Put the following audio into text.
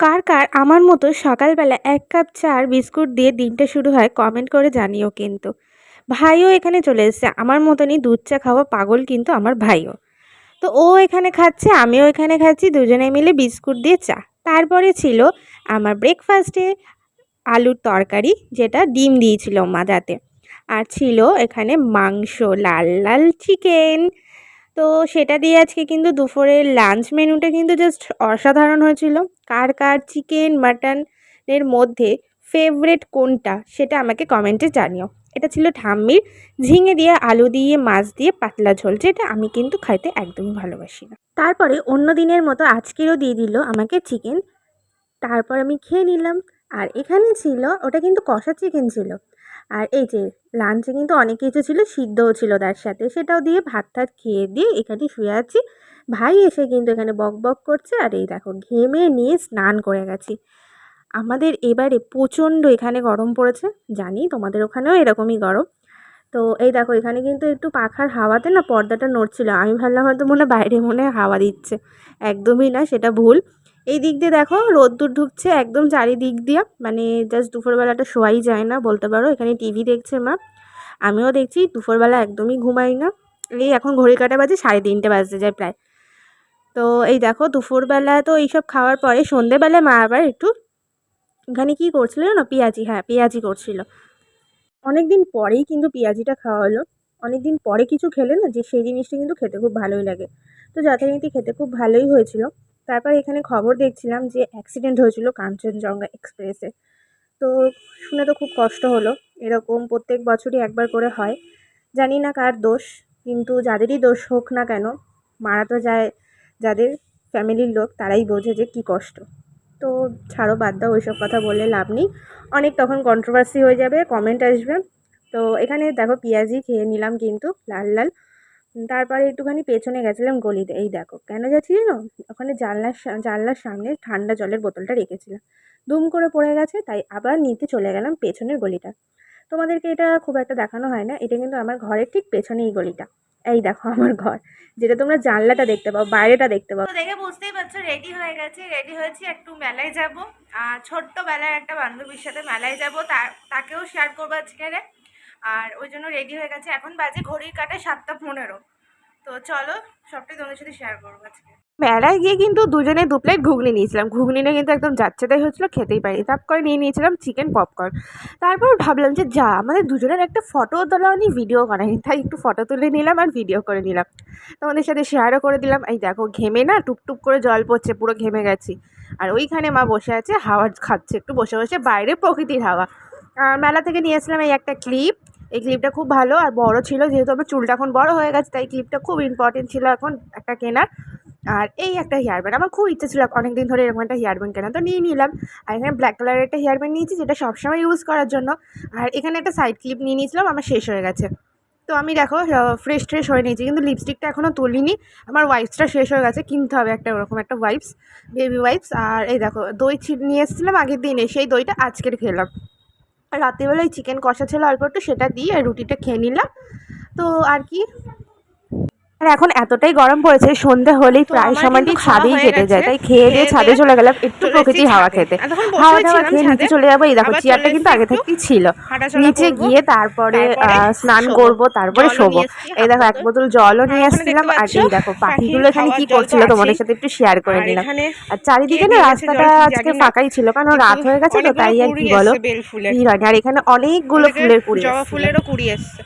কার কার আমার মতো সকালবেলা এক কাপ চা আর বিস্কুট দিয়ে দিনটা শুরু হয় কমেন্ট করে জানিও কিন্তু। ভাইও এখানে চলে এসেছে। আমার মতনই দুধ চা খাওয়া পাগল কিন্তু আমার ভাইও। তো ও এখানে খাচ্ছে, আমিও এখানে খাচ্ছি, দুজনে মিলে বিস্কুট দিয়ে চা। তারপরে ছিল আমার ব্রেকফাস্টে আলুর তরকারি, যেটা ডিম দিয়েছিল মা যাতে আর ছিল এখানে মাংস, লাল লাল চিকেন তো সেটা দিয়ে আজকে কিন্তু দুপুরের লাঞ্চ মেনুটা কিন্তু জাস্ট অসাধারণ হয়েছিল। কার কার চিকেন মাটনের মধ্যে ফেভারেট কোনটা সেটা আমাকে কমেন্টে জানিও। এটা ছিল ঠাম্মির ঝিঙে দিয়ে, আলু দিয়ে, মাছ দিয়ে পাতলা ঝোল, যেটা আমি কিন্তু খাইতে একদমই ভালোবাসি না। তারপরে অন্য দিনের মতো আজকেরও দিয়ে দিল আমাকে চিকেন তারপর আমি খেয়ে নিলাম। আর এখানে ছিল, ওটা কিন্তু কষা চিকেন ছিল। আর এই যে লাঞ্চে কিন্তু অনেক কিছু ছিল, সিদ্ধও ছিল তার সাথে। সেটাও দিয়ে ভাত টাত খেয়ে দিয়ে এখানে শুয়ে আছি। ভাই এসে কিন্তু এখানে বক বক করছে আর এই দেখো ঘেমে নিয়ে স্নান করে গেছি। আমাদের এবারে প্রচণ্ড এখানে গরম পড়েছে, জানি তোমাদের ওখানেও এরকমই গরম। তো এই দেখো এখানে কিন্তু একটু পাখার হাওয়াতে না পর্দাটা নড়ছিল, আমি ভাবলাম হয়তো মনে বাইরে মনে হাওয়া দিচ্ছে। একদমই না, সেটা ভুল। এই দিক দিয়ে দেখো, রোদ্দুর ঢুকছে একদম চারিদিক দিয়ে। মানে জাস্ট দুপুরবেলাটা শোয়াই যায় না, বলতে পারো। এখানে টিভি দেখছে মা। আমিও দেখছি, দুপুরবেলা একদমই ঘুমাই না। এই এখন ঘড়ি কাটা বাজে সাড়ে তিনটে বাজতে যায় প্রায়। তো এই দেখো, দুপুরবেলা তো এইসব খাওয়ার পরে সন্ধেবেলায় মা আবার একটু এখানে কী করছিল জানো? পেঁয়াজি হ্যাঁ পেঁয়াজি করছিল। অনেক দিন পরেই কিন্তু পেঁয়াজিটা খাওয়া হলো। অনেক দিন পরে কিছু খেলে না, যে সেই জিনিসটা কিন্তু খেতে খুব ভালোই লাগে। তো যথারীতি খেতে খুব ভালোই হয়েছিল। তারপর এখানে খবর দেখছিলাম যে অ্যাক্সিডেন্ট হয়েছিল কাঞ্চনজঙ্ঘা এক্সপ্রেসে তো শুনে তো খুব কষ্ট হলো। এরকম প্রত্যেক বছরই একবার করে হয়। জানি না কার দোষ, কিন্তু যাদেরই দোষ হোক না কেন, মারা তো যায় যাদের ফ্যামিলির লোক, তারাই বোঝে যে কী কষ্ট। তো ছাড়ো, বাদ দাও, ওইসব কথা বললে লাভ নেই। অনেক তখন কন্ট্রোভার্সি হয়ে যাবে কমেন্ট আসবে। তো এখানে দেখো পেঁয়াজি খেয়ে নিলাম কিন্তু, লাল লাল। তারপরে একটুখানি পেছনে গেছিলাম গলিতে। এই দেখো, কেন যাচ্ছি জানো? ওখানে জানলার জানলার সামনে ঠান্ডা জলের বোতলটা রেখেছিলাম। দুম করে পড়ে গেছে, তাই আবার নিতে চলে গেলাম পেছনের গলিটা। তোমাদেরকে এটা খুব একটা দেখানো হয় না, এটা কিন্তু আমার ঘরের ঠিক পেছনে এই গলিটা। এই দেখো আমার ঘর, যেটা তোমরা জানলাটা দেখতে পাও, বাইরেটা দেখতে পাও। দেখে বুঝতেই পারছ রেডি হয়ে গেছে রেডি হয়েছি, একটু মেলায় যাব। ছোট্টবেলার একটা বান্ধবীর সাথে মেলায় যাব তাকেও শেয়ার করব আজকে। আর ওই জন্য রেডি হয়ে গেছে। এখন বাজে ঘড়ির কাটে সাতটা পনেরো। তো চলো, সবটাই তোমাদের সাথে শেয়ার করব আজকে। মেলায় গিয়ে কিন্তু দুজনে দু প্লেট ঘুগনি নিয়েছিলাম। ঘুগনিটা কিন্তু একদম যাচ্ছে তাই হচ্ছিল খেতেই পারি তাপ করে নিয়ে নিয়েছিলাম চিকেন পপকর্ন তারপর ভাবলাম যে, যা, আমাদের দুজনের একটা ফটো তোলা নি ভিডিও করাই তাই একটু ফটো তুলে নিলাম আর ভিডিও করে নিলাম। তোমাদের সাথে শেয়ারও করে দিলাম। এই দেখো, ঘেমে না টুপটুপ করে জল পড়ছে, পুরো ঘেমে গেছি। আর ওইখানে মা বসে আছে, হাওয়া খাচ্ছে, একটু বসে বসে বাইরে প্রকৃতির হাওয়া। আর মেলা থেকে নিয়ে এসলাম এই একটা ক্লিপ এই ক্লিপটা খুব ভালো আর বড় ছিল যেহেতু আমার চুলটা এখন বড় হয়ে গেছে, তাই ক্লিপটা খুব ইম্পর্টেন্ট ছিল এখন একটা কেনার। আর এই একটা হেয়ার ব্যান্ড আমার খুব ইচ্ছে ছিল অনেক দিন ধরে এরকম একটা হেয়ার ব্যান্ড কেনা তো নিয়ে নিলাম। আর এখানে ব্ল্যাক কালারের একটা হেয়ার ব্যান্ড নিয়েছি যেটা সবসময় ইউজ করার জন্য। আর এখানে একটা সাইড ক্লিপ নিয়ে নিয়েছিলাম, আমার শেষ হয়ে গেছে। তো আমি দেখো ফ্রেশ ট্রেশ হয়ে নিয়েছি, কিন্তু লিপস্টিকটা এখনও তুলিনি। আমার ওয়াইপসটা শেষ হয়ে গেছে, কিনতে হবে একটা ওরকম একটা ওয়াইপস বেবি ওয়াইপস আর এই দেখো, দই ছিট নিয়ে এসেছিলাম আগের দিনে, সেই দইটা আজকের খেলাম। রাত্রিবেলায় চিকেন কষা ছিল অল্প একটু সেটা দিয়ে রুটিটা খেয়ে নিলাম। তো আর কি? আর এখন এতটাই গরম পড়েছে সন্ধে হলেই প্রায় সময় সময়টি ছাদেই কেটে যায়। তাই খেয়ে দিয়ে ছাদে চলে গেলাম একটু প্রকৃতির হাওয়া খেতে। হাওয়া টাওয়া খেয়ে নিচে চলে যাব এই দেখো চেয়ারটা কিন্তু আগে থেকেই ছিল। নিচে গিয়ে তারপরে স্নান করব তারপরে শোবো। এই দেখো এক বোতল জলও নিয়ে আসছিলাম আর এই দেখো পাখিগুলো এখানে কি করছিল তোমাদের সাথে একটু শেয়ার করে নিলাম। আর চারিদিকে না রাস্তাটা আজকে ফাঁকাই ছিল কারণ রাত হয়ে গেছে তো তাই আর কি বলো? ভিড় হয়নি। আর এখানে অনেকগুলো ফুলের কুড়ি ফুলেরও কুড়ি এসছে।